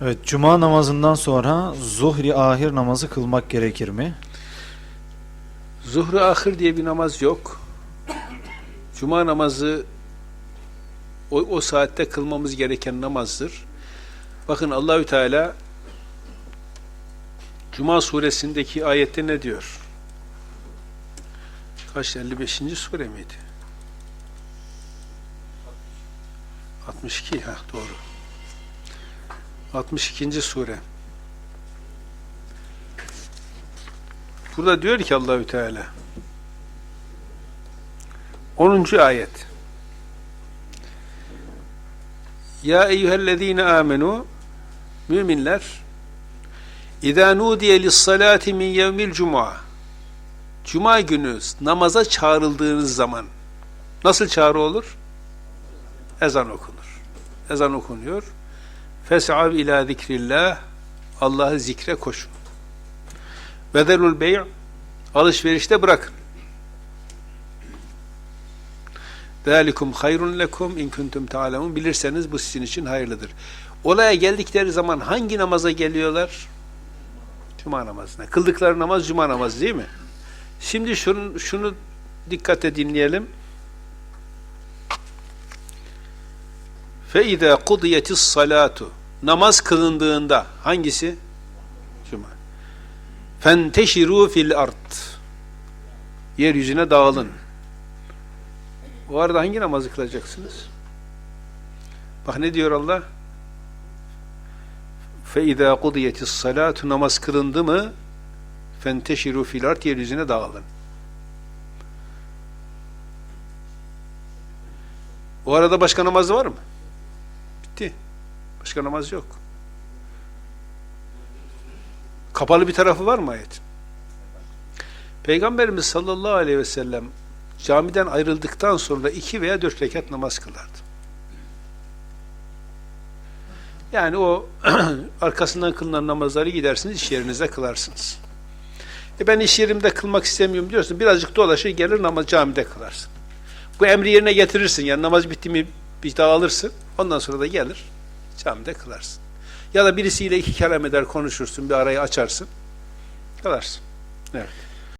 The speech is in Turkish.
Evet, cuma namazından sonra zuhri ahir namazı kılmak gerekir mi? Zuhru ahir diye bir namaz yok. Cuma namazı o, o saatte kılmamız gereken namazdır. Bakın Allahü Teala Cuma suresindeki ayette ne diyor? Kaç 55. sure miydi? 62 ha doğru. 62. sure. Burada diyor ki Allahü Teala 10. ayet Ya eyyühellezine amenu müminler İzâ nudiye lissalâti min yevmil cuma Cuma günü namaza çağrıldığınız zaman nasıl çağrı olur? Ezan okunur. Ezan okunuyor. Fes'av ila zikrillah Allah'ı zikre koşun. Vezelul bey' alışverişte bırakın. Zalikum hayrun lekum in kuntum ta'lemun bilirseniz bu sizin için hayırlıdır. Olaya geldikleri zaman hangi namaza geliyorlar? Cuma namazına. Kıldıkları namaz cuma namazı değil mi? Şimdi şunu, şunu dikkate dinleyelim. Fe izâ salatu namaz kılındığında hangisi? Cuma. Fenteşiru fil art. Yeryüzüne dağılın. O arada hangi namazı kılacaksınız? Bak ne diyor Allah? Fe izâ salatu namaz kılındı mı? Fenteşiru fil art yeryüzüne dağılın. O arada başka namaz var mı? Bitti. Başka namaz yok. Kapalı bir tarafı var mı ayet? Peygamberimiz sallallahu aleyhi ve sellem camiden ayrıldıktan sonra iki veya dört rekat namaz kılardı. Yani o arkasından kılınan namazları gidersiniz, iş yerinizde kılarsınız. E ben iş yerimde kılmak istemiyorum diyorsun, birazcık dolaşır gelir namaz camide kılarsın. Bu emri yerine getirirsin, yani namaz bitti mi bir dağılırsın, ondan sonra da gelir camide kılarsın. Ya da birisiyle iki kelam eder konuşursun, bir arayı açarsın, kılarsın. Evet.